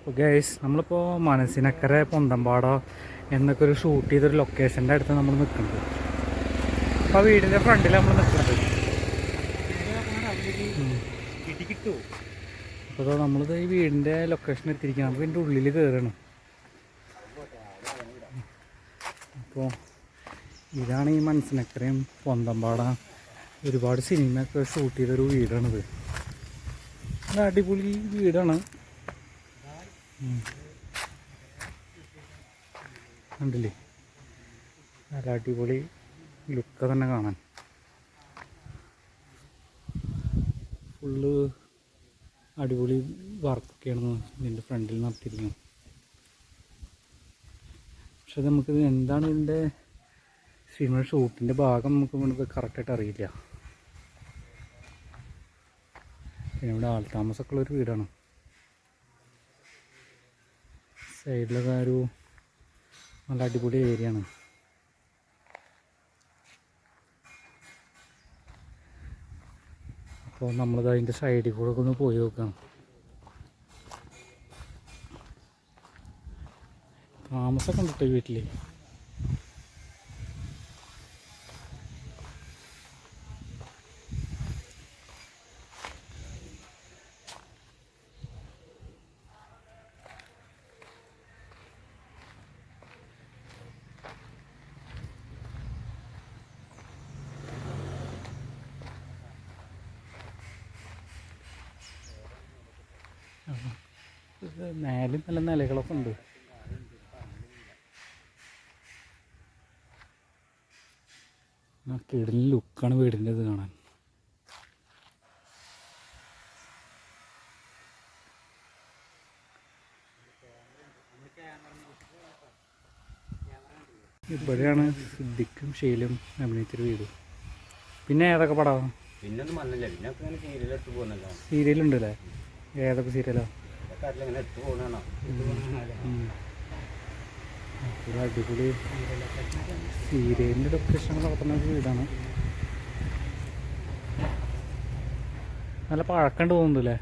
അപ്പോൾ ഗൈസ് നമ്മളിപ്പോൾ മനസ്സിനക്കര പൊന്തമ്പാട എന്നൊക്കെ ഒരു ഷൂട്ട് ചെയ്തൊരു ലൊക്കേഷന്റെ അടുത്ത് നമ്മൾ നിൽക്കുന്നത് അപ്പോൾ ആ വീടിന്റെ ഫ്രണ്ടിൽ നമ്മൾ നിൽക്കുന്നത് അപ്പോൾ നമ്മളിത് ഈ വീടിന്റെ ലൊക്കേഷൻ എത്തിയിരിക്കുക നമുക്ക് ഇതിന്റെ ഉള്ളിൽ കയറണം അപ്പോൾ ഇതാണ് ഈ മനസ്സിനക്കരയും പൊന്തമ്പാട. ഒരുപാട് സിനിമയൊക്കെ ഷൂട്ട് ചെയ്തൊരു വീടാണിത്. അടിപൊളി വീടാണ്. കണ്ടില്ലേ? നല്ല അടിപൊളി ലുക്ക് തന്നെ കാണാൻ. ഫുള്ള് അടിപൊളി വർക്കൊക്കെയാണ് ഇതിന്റെ ഫ്രണ്ടിൽ നടത്തിയിരിക്കുന്നത്. പക്ഷെ നമുക്ക് എന്താണ് ഇതിന്റെ സിനിമ ഷൂട്ടിന്റെ ഭാഗം നമുക്ക് ഇവിടെ കറക്റ്റായിട്ട് അറിയില്ല. പിന്നെ ഇവിടെ ആൾതാമസമൊക്കെ ഉള്ളൊരു വീടാണ്. സൈഡിലൊക്കെ ഒരു നല്ല അടിപൊളി ഏരിയ ആണ്. അപ്പോൾ നമ്മളത് അതിന്റെ സൈഡിൽ കൂടെ ഒന്ന് പോയി നോക്കാം താമസമൊക്കെ ഉണ്ട് കേട്ടോ വീട്ടിൽ മേലും നല്ല നിലകളൊക്കെ ഉണ്ട്. ആ കിടലിൽ ലുക്കാണ് വീടിന്റെ ഇത് കാണാൻ. ഇവിടെയാണ് സിദ്ദിഖും ഷെയിലും അഭിനയിച്ചൊരു വീട്. പിന്നെ ഏതൊക്കെ പടമാണ് പിന്നെ ഒക്കെ ഏതൊക്കെ സീരിയലോ? അടിപൊളി. സീരിയലിന്റെ ലൊക്കേഷൻ നടത്തുന്ന വീടാണ്. നല്ല പഴക്കണ്ട് തോന്നുന്നുല്ലേ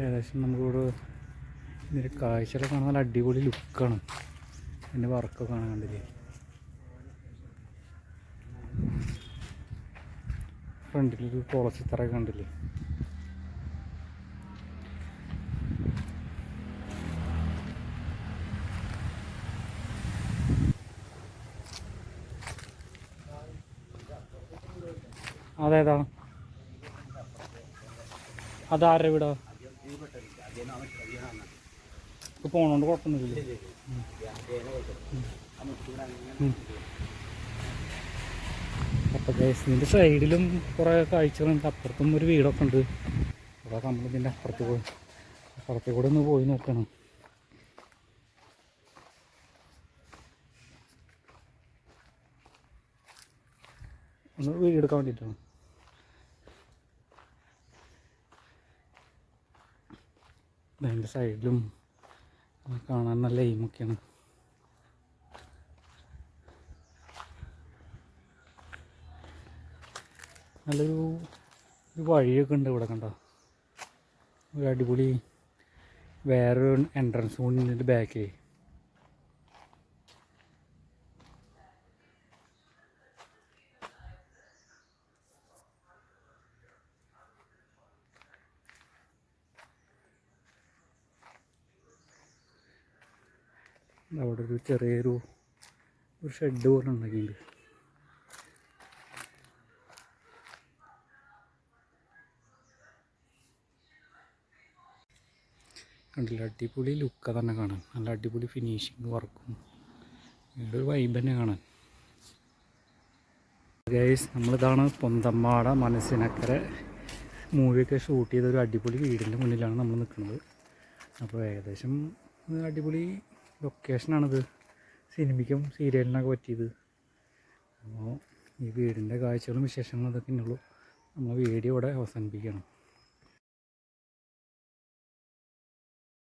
ഏകദേശം നമുക്കിവിടെ ഇതിന്റെ കാഴ്ചകളൊക്കെ കാണാൻ നല്ല അടിപൊളി ലുക്കാണ് എന്റെ വർക്കൊക്കെ കാണാൻ കണ്ടില്ലേ? ഫ്രണ്ടിലൊരു തറ കണ്ടില്ലേ? അതേതാ? അതാരുടെ വീടാ? പോണോണ്ട് കുഴപ്പമൊന്നുമില്ലേ അപ്പോൾ ഗൈസ് സൈഡിലും കുറേ കാഴ്ചകളുണ്ട്. അപ്പുറത്തും ഒരു വീടൊക്കെ ഉണ്ട്. അപ്പോൾ നമ്മൾ ഇതിന്റെ അപ്പുറത്ത് പോയി. അപ്പുറത്തേ കൂടെ ഒന്ന് പോയി നോക്കണം. ഒന്ന് വീഡിയോ എടുക്കാൻ വേണ്ടിയിട്ടാണ് അതിന്റെ സൈഡിലും കാണാൻ നല്ല എയിമൊക്കെയാണ് നല്ലൊരു ഒരു വഴിയൊക്കെ ഉണ്ട് ഇവിടെ കണ്ടോ? ഒരു അടിപൊളി വേറൊരു എൻട്രൻസ് കൂടി ഇതിന്റെ അവിടെ ഒരു ചെറിയൊരു ഒരു ഷെഡ് പോലെ ഉണ്ടാക്കിയിട്ടുണ്ട്. കണ്ടില്ല? അടിപൊളി ലുക്ക് തന്നെ കാണാൻ. നല്ല അടിപൊളി ഫിനിഷിങ് വർക്കും ഇവിടെ വൈബ് തന്നെ കാണാൻ. ഗൈസ് നമ്മളിതാണ് പൊന്തമ്മാട മനസ്സിനക്കര മൂവിയൊക്കെ ഷൂട്ട് ചെയ്ത ഒരു അടിപൊളി വീടിന്റെ മുന്നിലാണ് നമ്മൾ നിൽക്കുന്നത്. അപ്പോൾ ഏകദേശം അടിപൊളി ലൊക്കേഷനാണിത് സിനിമയ്ക്കും സീരിയലിനൊക്കെ പറ്റിയത്. അപ്പോൾ ഈ വീടിന്റെ കാഴ്ചകളും വിശേഷങ്ങളും അതൊക്കെ ഉള്ളൂ. നമ്മൾ വീഡിയോ ഇവിടെ അവസാനിപ്പിക്കണം